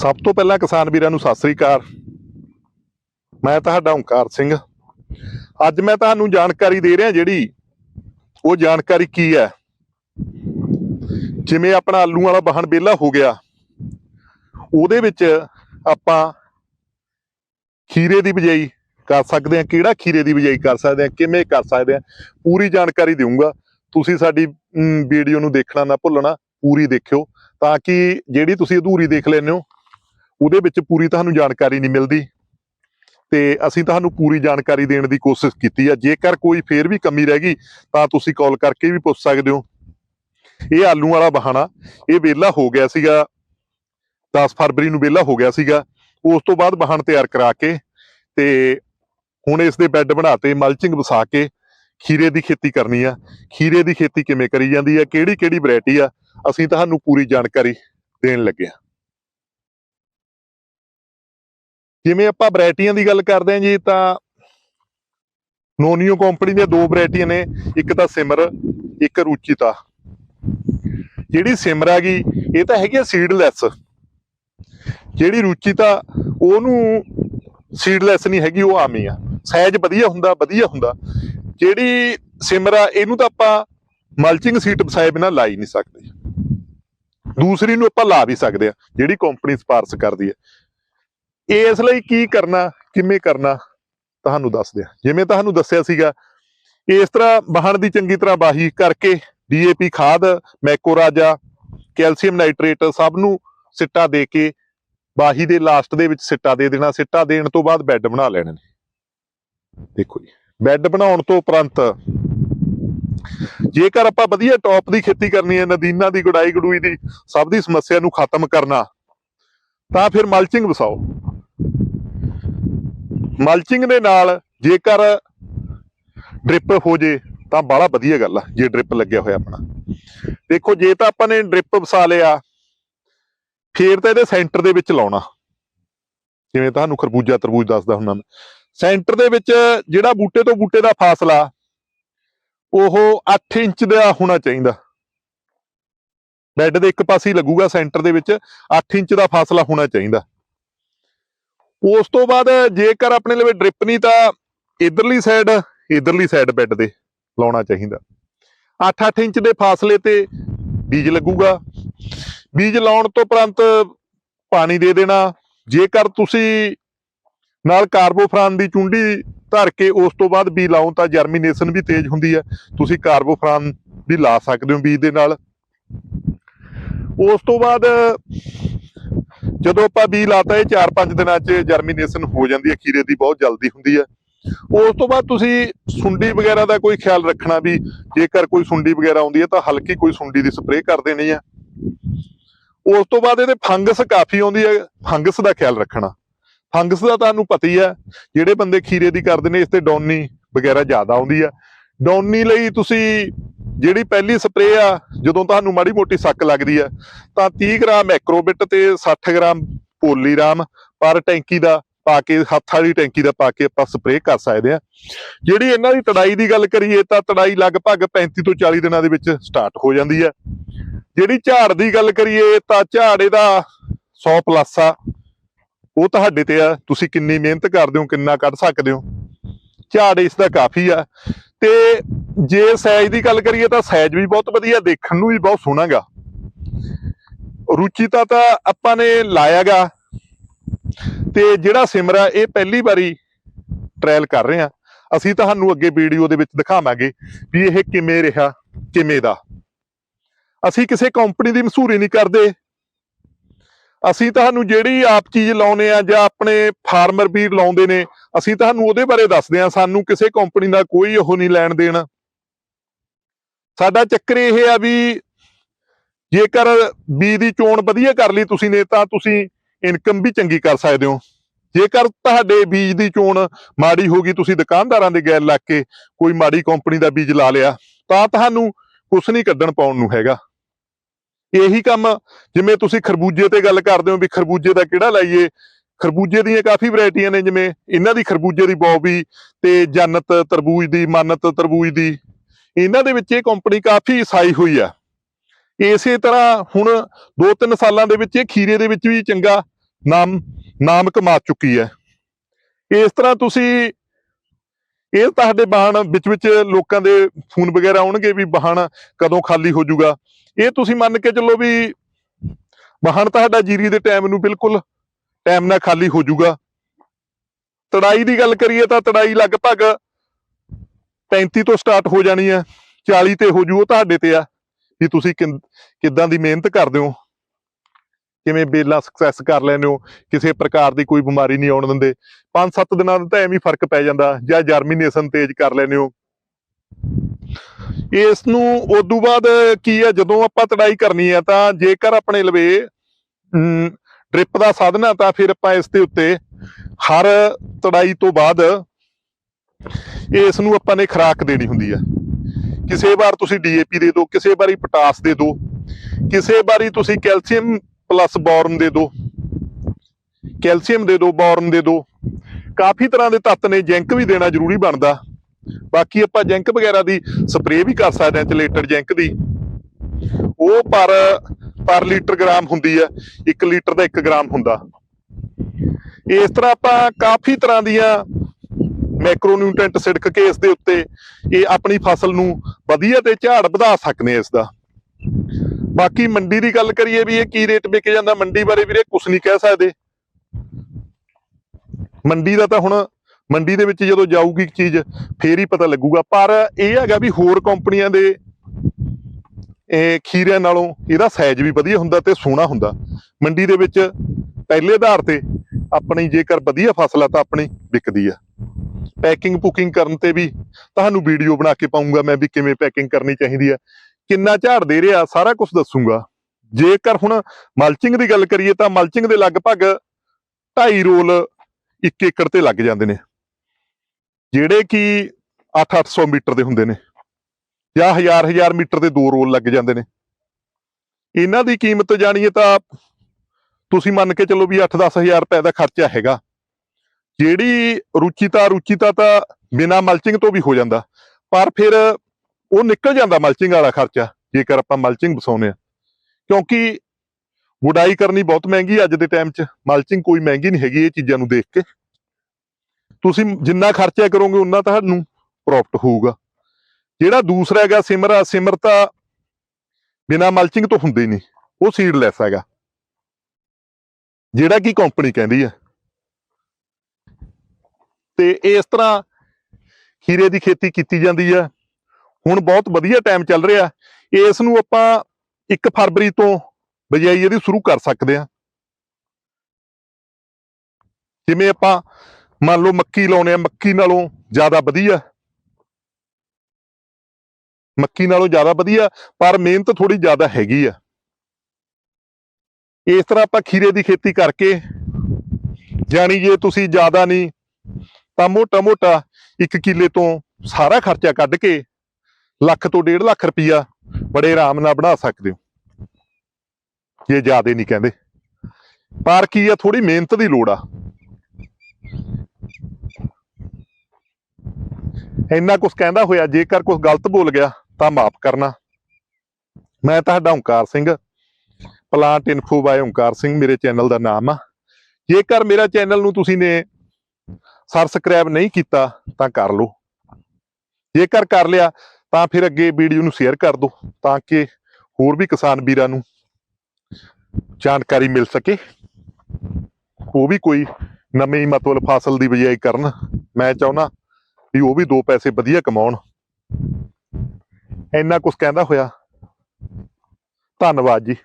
ਸਭ ਤੋਂ ਪਹਿਲਾਂ ਕਿਸਾਨ ਵੀਰਾਂ ਨੂੰ ਸਤਿ ਸ੍ਰੀ ਅਕਾਲ। ਮੈਂ ਤੁਹਾਡਾ ਓਮਕਾਰ ਸਿੰਘ। ਅੱਜ ਮੈਂ ਤੁਹਾਨੂੰ ਜਾਣਕਾਰੀ ਦੇ ਰਿਹਾ ਜਿਹੜੀ ਉਹ ਜਾਣਕਾਰੀ ਕੀ ਹੈ। ਜਿਵੇਂ ਆਪਣਾ ਆਲੂ ਵਾਲਾ ਵਾਹਣ ਵਿਹਲਾ ਹੋ ਗਿਆ। ਉਹਦੇ ਵਿੱਚ ਆਪਾਂ ਖੀਰੇ ਦੀ ਬਿਜਾਈ ਕਰ ਸਕਦੇ ਹਾਂ। ਕਿਹੜਾ ਖੀਰੇ ਦੀ ਬਿਜਾਈ ਕਰ ਸਕਦੇ ਹਾਂ? ਕਿਵੇਂ ਕਰ ਸਕਦੇ ਹਾਂ? ਪੂਰੀ ਜਾਣਕਾਰੀ ਦੇਵਾਂਗਾ ਤੁਸੀਂ ਸਾਡੀ ਵੀਡੀਓ ਨੂੰ ਦੇਖਣਾ ਨਾ ਭੁੱਲਣਾ। ਪੂਰੀ ਦੇਖਿਓ। ਤਾਂ ਕਿ ਜਿਹੜੀ ਤੁਸੀਂ ਅਧੂਰੀ ਦੇਖ ਲੈਂਦੇ ਹੋ ਉਹਦੇ ਵਿੱਚ ਪੂਰੀ ਤੁਹਾਨੂੰ ਜਾਣਕਾਰੀ ਨਹੀਂ ਮਿਲਦੀ। ਤੇ ਅਸੀਂ ਤੁਹਾਨੂੰ ਪੂਰੀ ਜਾਣਕਾਰੀ ਦੇਣ ਦੀ ਕੋਸ਼ਿਸ਼ ਕੀਤੀ ਆ। ਜੇਕਰ ਕੋਈ ਫੇਰ ਵੀ ਕਮੀ ਰਹਿ ਗਈ, ਤਾਂ ਤੁਸੀਂ ਕਾਲ ਕਰਕੇ ਵੀ ਪੁੱਛ ਸਕਦੇ ਹੋ। ਇਹ ਆਲੂ ਵਾਲਾ ਬਹਾਨਾ, ਇਹ ਵਿਹਲਾ ਹੋ ਗਿਆ ਸੀਗਾ। 10 ਫਰਵਰੀ ਨੂੰ ਵਿਹਲਾ ਹੋ ਗਿਆ ਸੀਗਾ। ਉਸ ਤੋਂ ਬਾਅਦ ਬਹਾਨ ਤਿਆਰ ਕਰਾ ਕੇ ਤੇ ਹੁਣ ਇਸ ਦੇ ਬੈੱਡ ਬਣਾਤੇ ਮਲਚਿੰਗ ਵਸਾ ਕੇ ਖੀਰੇ ਦੀ ਖੇਤੀ ਕਰਨੀ ਆ। ਖੀਰੇ ਦੀ ਖੇਤੀ ਕਿਵੇਂ ਕਰੀ ਜਾਂਦੀ ਆ? ਕਿਹੜੀ ਕਿਹੜੀ ਵੈਰਾਈਟੀ ਆ? ਅਸੀਂ ਤੁਹਾਨੂੰ ਪੂਰੀ ਜਾਣਕਾਰੀ ਦੇਣ ਲੱਗੇ ਆ। ਜਿਵੇਂ ਆਪਾਂ ਵੈਰਾਈਟੀਆਂ ਦੀ ਗੱਲ ਕਰਦੇ ਹਾਂ ਜੀ, ਤਾਂ ਨੋਨੀਓ ਕੰਪਨੀ ਦੀਆਂ ਦੋ ਵੈਰਾਈਟੀਆਂ ਨੇ, ਇੱਕ ਤਾਂ ਸਿਮਰ, ਇੱਕ ਰੁਚਿਤਾ। ਜਿਹੜੀ ਸਿਮਰ ਆ ਗਈ, ਇਹ ਤਾਂ ਹੈਗੀ ਆ ਸੀਡਲੈਸ ਜਿਹੜੀ ਰੁਚਿਤਾ, ਉਹਨੂੰ ਸੀਡਲੈਸ ਨਹੀਂ ਹੈਗੀ, ਉਹ ਆਮੀ ਆ। ਸਾਈਜ਼ ਵਧੀਆ ਹੁੰਦਾ ਵਧੀਆ ਹੁੰਦਾ। ਜਿਹੜੀ ਸਿਮਰ ਆ, ਇਹਨੂੰ ਤਾਂ ਆਪਾਂ ਮਲਚਿੰਗ ਸੀਟ ਵਸਾਏ ਬਿਨਾਂ ਲਾ ਹੀ ਨਹੀਂ ਸਕਦੇ। ਦੂਸਰੀ ਨੂੰ ਆਪਾਂ ਲਾ ਵੀ ਸਕਦੇ ਆ, ਜਿਹੜੀ ਕੰਪਨੀ ਸਪਾਰਸ਼ ਕਰਦੀ ਹੈ ਇਸ ਲਈ ਕੀ ਕਰਨਾ, ਕਿਵੇਂ ਕਰਨਾ, ਤੁਹਾਨੂੰ ਦੱਸਦੇ ਆ ਜਿਵੇਂ ਤੁਹਾਨੂੰ ਦੱਸਿਆ ਸੀਗਾ, ਇਸ ਤਰ੍ਹਾਂ ਵਾਹਣ ਦੀ ਚੰਗੀ ਤਰ੍ਹਾਂ ਬਾਹੀ ਕਰਕੇ ਡੀਏਪੀ ਖਾਦ ਮੈਕੋਰਾਜਾ ਕੈਲਸ਼ੀਅਮ ਨਾਈਟ੍ਰੇਟ ਸਭ ਨੂੰ ਸਿੱਟਾ ਦੇ ਕੇ ਬਾਹੀ ਦੇ ਲਾਸਟ ਦੇ ਵਿੱਚ ਸਿੱਟਾ ਦੇ ਦੇਣਾ। ਸਿੱਟਾ ਦੇਣ ਤੋਂ ਬਾਅਦ ਬੈੱਡ ਬਣਾ ਲੈਣੇ ਨੇ। ਦੇਖੋ ਜੀ ਬੈੱਡ ਬਣਾਉਣ ਤੋਂ ਉਪਰੰਤ ਜੇਕਰ ਆਪਾਂ ਵਧੀਆ ਟੌਪ ਦੀ ਖੇਤੀ ਕਰਨੀ ਹੈ, ਨਦੀਨਾਂ ਦੀ, ਗੁਡਾਈ, ਗਡੂਈ ਦੀ ਸਭ ਦੀ ਸਮੱਸਿਆ ਨੂੰ ਖਤਮ ਕਰਨਾ, ਤਾਂ ਫਿਰ ਮਲਚਿੰਗ ਵਸਾਓ। ਮਲਚਿੰਗ ਦੇ ਨਾਲ ਜੇਕਰ ਡ੍ਰਿਪ ਹੋ ਜੇ ਤਾਂ ਬੜਾ ਵਧੀਆ ਗੱਲ ਆ, ਜੇ ਡ੍ਰਿਪ ਲੱਗਿਆ ਹੋਇਆ ਆਪਣਾ। ਦੇਖੋ, ਜੇ ਤਾਂ ਆਪਾਂ ਨੇ ਡ੍ਰਿਪ ਵਸਾ ਲਿਆ, ਫੇਰ ਤਾਂ ਇਹਦੇ ਸੈਂਟਰ ਦੇ ਵਿੱਚ ਲਾਉਣਾ। ਜਿਵੇਂ ਤੁਹਾਨੂੰ ਖਰਬੂਜਾ ਤਰਬੂਜ ਦੱਸਦਾ ਹੁੰਦਾ ਮੈਂ। ਸੈਂਟਰ ਦੇ ਵਿੱਚ ਜਿਹੜਾ ਬੂਟੇ ਤੋਂ ਬੂਟੇ ਦਾ ਫਾਸਲਾ, ਉਹ 8 ਇੰਚ ਦਾ ਹੋਣਾ ਚਾਹੀਦਾ। ਬੈੱਡ ਦੇ ਇੱਕ ਪਾਸੇ ਹੀ ਲੱਗੂਗਾ ਸੈਂਟਰ ਦੇ ਵਿੱਚ 8 ਇੰਚ ਦਾ ਫਾਸਲਾ ਹੋਣਾ ਚਾਹੀਦਾ। ਉਸ ਤੋਂ ਬਾਅਦ ਜੇਕਰ ਆਪਣੇ ਲਵੇ ਡ੍ਰਿਪ ਨਹੀਂ ਤਾਂ ਇਧਰਲੀ ਸਾਈਡ ਇਧਰਲੀ ਸਾਈਡ ਬੈੱਡ ਦੇ ਲਾਉਣਾ ਚਾਹੀਦਾ। 8-8 ਇੰਚ ਦੇ ਫਾਸਲੇ ਤੇ ਬੀਜ ਲੱਗੂਗਾ। ਬੀਜ ਲਾਉਣ ਤੋਂ ਉਪਰੰਤ ਪਾਣੀ ਦੇ ਦੇਣਾ। ਜੇਕਰ ਤੁਸੀਂ ਨਾਲ ਕਾਰਬੋਫਰਾਨ ਦੀ ਚੁੰਡੀ ਧਰ ਕੇ ਉਸ ਤੋਂ ਬਾਅਦ ਬੀ ਲਾਉਂ ਤਾਂ ਜਰਮੀਨੇਸ਼ਨ ਵੀ ਤੇਜ਼ ਹੁੰਦੀ ਹੈ। ਤੁਸੀਂ ਕਾਰਬੋਫਰਾਨ ਵੀ ਲਾ ਸਕਦੇ ਹੋ ਬੀਜ ਦੇ ਨਾਲ। ਉਸ ਤੋਂ ਬਾਅਦ ਜਦੋਂ ਆਪਾਂ ਬੀ ਲਾਤਾ ਇਹ 4-5 ਦਿਨਾਂ 'ਚ ਜਰਮੀਨੇਸ਼ਨ ਹੋ ਜਾਂਦੀ ਹੈ, ਖੀਰੇ ਦੀ ਬਹੁਤ ਜਲਦੀ ਹੁੰਦੀ ਹੈ। ਉਸ ਤੋਂ ਬਾਅਦ ਤੁਸੀਂ ਸੁੰਡੀ ਵਗੈਰਾ ਦਾ ਕੋਈ ਖਿਆਲ ਰੱਖਣਾ ਵੀ ਜੇਕਰ ਕੋਈ ਸੁੰਡੀ ਵਗੈਰਾ ਆਉਂਦੀ ਹੈ ਤਾਂ ਹਲਕੀ ਕੋਈ ਸੁੰਡੀ ਦੀ ਸਪਰੇਅ ਕਰ ਦੇਣੀ ਹੈ। ਉਸ ਤੋਂ ਬਾਅਦ ਇਹਦੇ ਫੰਗਸ ਕਾਫੀ ਆਉਂਦੀ ਹੈ ਫੰਗਸ ਦਾ ਖਿਆਲ ਰੱਖਣਾ। ਫੰਗਸ ਦਾ ਤੁਹਾਨੂੰ ਪਤਾ ਹੀ ਹੈ, ਜਿਹੜੇ ਬੰਦੇ ਖੀਰੇ ਦੀ ਕਰਦੇ ਨੇ, ਇਸ ਤੇ ਡੌਨੀ ਵਗੈਰਾ ਜ਼ਿਆਦਾ ਆਉਂਦੀ ਹੈ। ਡੌਨੀ ਲਈ ਤੁਸੀਂ ਜਿਹੜੀ ਪਹਿਲੀ ਸਪਰੇਅ ਆ, ਜਦੋਂ ਤੁਹਾਨੂੰ ਮਾੜੀ ਮੋਟੀ ਸੱਕ ਲੱਗਦੀ ਹੈ ਤਾਂ 30 ਗ੍ਰਾਮ ਐਕਰੋਬਿਟ ਤੇ 60 ਗ੍ਰਾਮ ਪੋਲੀਰਾਮ ਪਰ ਟੈਂਕੀ ਦਾ ਪਾ ਕੇ, ਹੱਥ ਵਾਲੀ ਟੈਂਕੀ ਦਾ ਪਾ ਕੇ ਆਪਾਂ ਸਪਰੇਅ ਕਰ ਸਕਦੇ ਆ। ਜਿਹੜੀ ਇਹਨਾਂ ਦੀ ਤੜਾਈ ਦੀ ਗੱਲ ਕਰੀਏ, ਤਾਂ ਤੜਾਈ ਲਗਭਗ 35 ਤੋਂ 40 ਦਿਨਾਂ ਦੇ ਵਿੱਚ ਸਟਾਰਟ ਹੋ ਜਾਂਦੀ ਹੈ ਜਿਹੜੀ ਝਾੜ ਦੀ ਗੱਲ ਕਰੀਏ, ਤਾਂ ਝਾੜ ਇਹਦਾ 100 ਪਲੱਸ ਆ। ਉਹ ਤੁਹਾਡੇ ਤੇ ਆ। ਤੁਸੀਂ ਕਿੰਨੀ ਮਿਹਨਤ ਕਰਦੇ ਹੋ, ਕਿੰਨਾ ਕੱਢ ਸਕਦੇ ਹੋ। ਝਾੜ ਇਸ ਦਾ ਕਾਫੀ ਆ। ਤੇ ਜੇ ਸਾਈਜ਼ ਦੀ ਗੱਲ ਕਰੀਏ ਤਾਂ ਸਾਈਜ਼ ਵੀ ਬਹੁਤ ਵਧੀਆ, ਦੇਖਣ ਨੂੰ ਵੀ ਬਹੁਤ ਸੋਹਣਾਗਾ। ਰੁਚਿਤਾ ਤਾਂ ਆਪਾਂ ਨੇ ਲਾਇਆਗਾ। ਤੇ ਜਿਹੜਾ ਸਿਮਰਾ, ਇਹ ਪਹਿਲੀ ਵਾਰੀ ਟ੍ਰਾਇਲ ਕਰ ਰਹੇ ਆ। ਅਸੀਂ ਤੁਹਾਨੂੰ ਅੱਗੇ ਵੀਡੀਓ ਦੇ ਵਿੱਚ ਦਿਖਾਵਾਂਗੇ ਵੀ ਇਹ ਕਿਵੇਂ ਰਿਹਾ, ਕਿਵੇਂ ਦਾ। ਅਸੀਂ ਕਿਸੇ ਕੰਪਨੀ ਦੀ ਮਸ਼ਹੂਰੀ ਨਹੀਂ ਕਰਦੇ। ਅਸੀਂ ਤੁਹਾਨੂੰ ਜਿਹੜੀ ਆਪ ਚੀਜ਼ ਲਾਉਨੇ ਆ ਜਾਂ ਆਪਣੇ ਫਾਰਮਰ ਵੀਰ ਲਾਉਂਦੇ ਨੇ, ਅਸੀਂ ਤੁਹਾਨੂੰ ਉਹਦੇ ਬਾਰੇ ਦੱਸਦੇ ਆ ਸਾਨੂੰ ਕਿਸੇ ਕੰਪਨੀ ਦਾ ਕੋਈ ਉਹ ਨਹੀਂ ਲੈਣ ਦੇਣ। ਸਾਡਾ ਚੱਕਰ ਇਹ ਆ ਵੀ ਜੇਕਰ ਬੀ ਦੀ ਚੋਣ ਵਧੀਆ ਕਰ ਲਈ ਤੁਸੀਂ ਨੇ, ਤਾਂ ਤੁਸੀਂ ਇਨਕਮ ਵੀ ਚੰਗੀ ਕਰ ਸਕਦੇ ਹੋ। ਜੇਕਰ ਤੁਹਾਡੇ ਬੀਜ ਦੀ ਚੋਣ ਮਾੜੀ ਹੋ ਗਈ, ਤੁਸੀਂ ਦੁਕਾਨਦਾਰਾਂ ਦੇ ਗੈਰ ਲੱਗ ਕੇ ਕੋਈ ਮਾੜੀ ਕੰਪਨੀ ਦਾ ਬੀਜ ਲਾ ਲਿਆ, ਤਾਂ ਤੁਹਾਨੂੰ ਕੁਛ ਨਹੀਂ ਕੱਢਣ ਪਾਉਣ ਨੂੰ ਹੈਗਾ। ਇਹੀ ਕੰਮ ਜਿਵੇਂ ਤੁਸੀਂ ਖਰਬੂਜੇ ਤੇ ਗੱਲ ਕਰਦੇ ਹੋ ਵੀ ਖਰਬੂਜੇ ਦਾ ਕਿਹੜਾ ਲਾਈਏ? ਖਰਬੂਜੇ ਦੀਆਂ ਕਾਫੀ ਵੈਰਾਈਟੀਆਂ ਨੇ ਜਿਵੇਂ ਇਹਨਾਂ ਦੀ ਖਰਬੂਜੇ ਦੀ ਬੌਬੀ ਤੇ ਜੰਨਤ ਤਰਬੂਜ ਦੀ, ਮਾਨਤ ਤਰਬੂਜ ਦੀ। ਇਹਨਾਂ ਦੇ ਵਿੱਚ ਇਹ ਕੰਪਨੀ ਕਾਫੀ ਸਾਈ ਹੋਈ ਆ। ਇਸੇ ਤਰ੍ਹਾਂ ਹੁਣ 2-3 ਸਾਲਾਂ ਦੇ ਵਿੱਚ ਇਹ ਖੀਰੇ ਦੇ ਵਿੱਚ ਵੀ ਚੰਗਾ ਨਾਮ ਨਾਮ ਕਮਾ ਚੁੱਕੀ ਹੈ। ਇਸ ਤਰ੍ਹਾਂ ਤੁਸੀਂ ਇਹ ਤੁਹਾਡੇ ਵਾਹਨ ਵਿੱਚ ਵਿੱਚ ਲੋਕਾਂ ਦੇ ਫੋਨ ਵਗੈਰਾ ਆਉਣਗੇ ਵੀ ਵਾਹਨ ਕਦੋਂ ਖਾਲੀ ਹੋ ਜਾਊਗਾ। ਇਹ ਤੁਸੀਂ ਮੰਨ ਕੇ ਚੱਲੋ ਵੀ ਵਾਹਨ ਤੁਹਾਡਾ ਜੀਰੀ ਦੇ ਟਾਈਮ ਨੂੰ ਬਿਲਕੁਲ ਟਾਈਮ ਨਾਲ ਖਾਲੀ ਹੋ ਜਾਊਗਾ। ਤੜਾਈ ਦੀ ਗੱਲ ਕਰੀਏ ਤਾਂ ਤੜਾਈ ਲਗਭਗ 35 ਤੋਂ ਸਟਾਰਟ ਹੋ ਜਾਣੀ ਹੈ 40 ਤੇ ਹੋ ਜੂ, ਉਹ ਤੁਹਾਡੇ ਤੇ ਆ। ਵੀ ਤੁਸੀਂ ਕਿੰਨ- ਕਿੱਦਾਂ ਦੀ ਮਿਹਨਤ ਕਰਦੇ ਹੋ। ਕਿਵੇਂ ਬੇਲਾ ਸਕਸੈਸ ਕਰ ਲੈਂਦੇ ਹੋ? ਕਿਸੇ ਪ੍ਰਕਾਰ ਦੀ ਕੋਈ ਬਿਮਾਰੀ ਨਹੀਂ ਆਉਣ ਦਿੰਦੇ। 5-7 ਦਿਨਾਂ ਦਾ ਤਾਂ ਐਵੇਂ ਹੀ ਫ਼ਰਕ ਪੈ ਜਾਂਦਾ, ਜਾਂ ਜਰਮੀਨੇਸ਼ਨ ਤੇਜ਼ ਕਰ ਲੈਂਦੇ ਹੋ। ਇਸ ਨੂੰ ਉਦੋਂ ਬਾਅਦ ਕੀ ਹੈ ਜਦੋਂ ਆਪਾਂ ਤੜਾਈ ਕਰਨੀ ਹੈ ਤਾਂ ਜੇਕਰ ਆਪਣੇ ਲਵੇ ਡ੍ਰਿਪ ਦਾ ਸਾਧਨ ਹੈ ਤਾਂ ਫਿਰ ਆਪਾਂ ਇਸ ਦੇ ਉੱਤੇ ਹਰ ਤੜਾਈ ਤੋਂ ਬਾਅਦ ਇਸ ਨੂੰ ਆਪਾਂ ਨੇ ਖੁਰਾਕ ਦੇਣੀ ਹੁੰਦੀ ਹੈ ਕਿਸੇ ਵਾਰ ਤੁਸੀਂ ਡੀਏਪੀ ਦੇ ਦਿਓ, ਕਿਸੇ ਵਾਰੀ ਪੋਟਾਸ ਦੇ ਦਿਓ, ਕਿਸੇ ਵਾਰੀ ਤੁਸੀਂ ਕੈਲਸ਼ੀਅਮ ਪਲੱਸ ਬੋਰਨ ਦੇ ਦਿਓ ਕੈਲਸ਼ੀਅਮ ਦੇ ਦਿਓ ਬੋਰਨ ਦੇ ਦਿਓ ਕਾਫੀ ਤਰ੍ਹਾਂ ਦੇ ਤੱਤ ਨੇ ਜ਼ਿੰਕ ਵੀ ਦੇਣਾ ਜ਼ਰੂਰੀ ਬਣਦਾ। ਬਾਕੀ ਆਪਾਂ ਜ਼ਿੰਕ ਵਗੈਰਾ ਦੀ ਸਪਰੇਅ ਵੀ ਕਰ ਸਕਦੇ ਹਾਂ ਚਲੇਟਡ ਜ਼ਿੰਕ ਦੀ। ਉਹ ਪਰ ਪਰ ਲੀਟਰ ਗ੍ਰਾਮ ਹੁੰਦੀ ਹੈ 1 ਲੀਟਰ ਦਾ 1 ਗ੍ਰਾਮ ਹੁੰਦਾ। ਇਸ ਤਰ੍ਹਾਂ ਆਪਾਂ ਕਾਫੀ ਤਰ੍ਹਾਂ ਦੀਆਂ ਮੈਕਰੋਨਿਊਟ੍ਰੈਂਟ ਸਿੜਕ ਕੇ ਇਸ ਦੇ ਉੱਤੇ ਇਹ ਆਪਣੀ ਫਸਲ ਨੂੰ ਵਧੀਆ ਤੇ ਝਾੜ ਵਧਾ ਸਕਦੇ ਹਾਂ ਇਸ ਦਾ। ਬਾਕੀ ਮੰਡੀ ਦੀ ਗੱਲ ਕਰੀਏ ਵੀ ਇਹ ਕੀ ਰੇਟ ਵਿਕ ਜਾਂਦਾ, ਮੰਡੀ ਬਾਰੇ ਵੀਰੇ ਕੁਝ ਨਹੀਂ ਕਹਿ ਸਕਦੇ। ਮੰਡੀ ਦਾ ਤਾਂ ਹੁਣ, ਮੰਡੀ ਦੇ ਵਿੱਚ ਜਦੋਂ ਜਾਊਗੀ ਚੀਜ਼, ਫੇਰ ਹੀ ਪਤਾ ਲੱਗੂਗਾ। ਪਰ ਇਹ ਹੈਗਾ ਵੀ ਹੋਰ ਕੰਪਨੀਆਂ ਦੇ ਇਹ ਖੀਰਿਆਂ ਨਾਲੋਂ ਇਹਦਾ ਸਾਈਜ਼ ਵੀ ਵਧੀਆ ਹੁੰਦਾ ਤੇ ਸੋਹਣਾ ਹੁੰਦਾ। ਮੰਡੀ ਦੇ ਵਿੱਚ ਪਹਿਲੇ ਆਧਾਰ ਤੇ ਆਪਣੀ ਜੇਕਰ ਵਧੀਆ ਫਸਲ ਆ ਤਾਂ ਆਪਣੀ ਵਿਕਦੀ ਆ। ਪੈਕਿੰਗ ਪੁਕਿੰਗ ਕਰਨ ਤੇ ਵੀ ਤੁਹਾਨੂੰ ਵੀਡੀਓ ਬਣਾ ਕੇ ਪਾਉਂਗਾ ਮੈਂ ਵੀ ਕਿਵੇਂ ਪੈਕਿੰਗ ਕਰਨੀ ਚਾਹੀਦੀ ਆ। ਕਿੰਨਾ ਝਾੜ ਦੇ ਰਿਹਾ, ਸਾਰਾ ਕੁਝ ਦੱਸੂਗਾ। ਜੇਕਰ ਹੁਣ ਮਲਚਿੰਗ ਦੀ ਗੱਲ ਕਰੀਏ ਤਾਂ ਮਲਚਿੰਗ ਦੇ ਲਗਭਗ 2.5 ਰੋਲ 1 ਏਕੜ ਤੇ ਲੱਗ ਜਾਂਦੇ ਨੇ। ਜਿਹੜੇ ਕਿ 8-800 ਮੀਟਰ ਦੇ ਹੁੰਦੇ ਨੇ ਜਾਂ ਹਜ਼ਾਰ ਹਜ਼ਾਰ ਮੀਟਰ ਦੇ ਦੋ ਰੋਲ ਲੱਗ ਜਾਂਦੇ ਨੇ। ਇਹਨਾਂ ਦੀ ਕੀਮਤ ਜਾਣੀਏ ਤਾਂ ਤੁਸੀਂ ਮੰਨ ਕੇ ਚੱਲੋ ਵੀ 8-10000 ਰੁਪਏ ਦਾ ਖਰਚਾ ਹੈਗਾ। ਜਿਹੜੀ ਰੁਚੀਤਾ ਰੁਚੀਤਾ ਤਾਂ ਬਿਨਾ ਮਲਚਿੰਗ ਤੋਂ ਵੀ ਹੋ ਜਾਂਦਾ। ਪਰ ਫਿਰ ਉਹ ਨਿਕਲ ਜਾਂਦਾ ਮਲਚਿੰਗ ਵਾਲਾ ਖਰਚਾ, ਜੇਕਰ ਆਪਾਂ ਮਲਚਿੰਗ ਵਸਾਉਂਦੇ ਆ ਕਿਉਂਕਿ ਗੁਡਾਈ ਕਰਨੀ ਬਹੁਤ ਮਹਿੰਗੀ ਅੱਜ ਦੇ ਟਾਈਮ 'ਚ ਮਲਚਿੰਗ ਕੋਈ ਮਹਿੰਗੀ ਨਹੀਂ ਹੈਗੀ ਇਹ ਚੀਜ਼ਾਂ ਨੂੰ ਦੇਖ ਕੇ। ਤੁਸੀਂ ਜਿੰਨਾ ਖਰਚਾ ਕਰੋਗੇ, ਉਨਾ ਤੁਹਾਨੂੰ ਪ੍ਰੋਫਿਟ ਹੋਊਗਾ। ਜਿਹੜਾ ਦੂਸਰਾ ਹੈਗਾ, ਸਿਮਰ ਆ ਸਿਮਰ ਤਾਂ ਬਿਨਾ ਮਲਚਿੰਗ ਤੋਂ ਹੁੰਦੇ ਹੀ ਨਹੀਂ, ਉਹ ਸੀਡਲੈਸ ਹੈਗਾ। ਜਿਹੜਾ ਕਿ ਕੰਪਨੀ ਕਹਿੰਦੀ ਹੈ ਤੇ ਇਸ ਤਰ੍ਹਾਂ ਖੀਰੇ ਦੀ ਖੇਤੀ ਕੀਤੀ ਜਾਂਦੀ ਹੈ ਹੁਣ ਬਹੁਤ ਵਧੀਆ ਟਾਈਮ ਚੱਲ ਰਿਹਾ। ਇਸ ਨੂੰ ਆਪਾਂ 1 ਫਰਵਰੀ ਤੋਂ ਬਜਾਈ ਇਹਦੀ ਸ਼ੁਰੂ ਕਰ ਸਕਦੇ ਹਾਂ। ਜਿਵੇਂ ਆਪਾਂ ਮੰਨ ਲਓ ਮੱਕੀ ਲਾਉਣੇ ਆ ਮੱਕੀ ਨਾਲੋਂ ਜ਼ਿਆਦਾ ਵਧੀਆ। ਮੱਕੀ ਨਾਲੋਂ ਜ਼ਿਆਦਾ ਵਧੀਆ, ਪਰ ਮਿਹਨਤ ਥੋੜੀ ਜ਼ਿਆਦਾ ਹੈਗੀ ਆ। ਇਸ ਤਰ੍ਹਾਂ ਆਪਾਂ ਖੀਰੇ ਦੀ ਖੇਤੀ ਕਰਕੇ, ਜਾਣੀ ਜੇ ਤੁਸੀਂ ਜ਼ਿਆਦਾ ਨਹੀਂ ਤਾਂ ਮੋਟਾ ਮੋਟਾ ਇੱਕ ਕਿੱਲੇ ਤੋਂ ਸਾਰਾ ਖਰਚਾ ਕੱਢ ਕੇ ਲੱਖ ਤੋਂ 1.5 ਲੱਖ ਰੁਪਈਆ ਬੜੇ ਆਰਾਮ ਨਾਲ ਬਣਾ ਸਕਦੇ ਹੋ। ਇਹ ਜ਼ਿਆਦਾ ਨਹੀਂ ਕਹਿੰਦੇ। ਪਰ ਕੀ ਆ ਥੋੜੀ ਮਿਹਨਤ ਦੀ ਲੋੜ ਆ। ਇੰਨਾ ਕੁਝ ਕਹਿੰਦਾ ਹੋਇਆ, ਜੇਕਰ ਕੁਝ ਗਲਤ ਬੋਲ ਗਿਆ, ਤਾਂ ਮਾਫ ਕਰਨਾ। ਮੈਂ ਤੁਹਾਡਾ Onkar Singh, plant info by Onkar Singh ਮੇਰੇ ਚੈਨਲ ਦਾ ਨਾਮ ਆ। ਜੇਕਰ ਮੇਰਾ ਚੈਨਲ ਨੂੰ ਤੁਸੀਂ ਨੇ ਸਬਸਕ੍ਰਾਈਬ ਨਹੀਂ ਕੀਤਾ, ਤਾਂ ਕਰ ਲਓ। ਜੇਕਰ ਕਰ ਲਿਆ ਤਾਂ ਫਿਰ ਅੱਗੇ ਵੀਡੀਓ ਨੂੰ ਸ਼ੇਅਰ ਕਰ ਦਿਓ ਤਾਂ ਕਿ ਹੋਰ ਵੀ ਕਿਸਾਨ ਵੀਰਾਂ ਨੂੰ ਜਾਣਕਾਰੀ ਮਿਲ ਸਕੇ। ਉਹ ਵੀ ਕੋਈ ਨਵੀਂ ਮਤਲਬ ਫਸਲ ਦੀ ਬਿਜਾਈ ਕਰਨ। ਮੈਂ ਚਾਹੁੰਦਾ ਵੀ ਉਹ ਵੀ ਦੋ ਪੈਸੇ ਵਧੀਆ ਕਮਾਉਣ। ਇੰਨਾ ਕੁਝ ਕਹਿੰਦਾ ਹੋਇਆ। ਧੰਨਵਾਦ ਜੀ।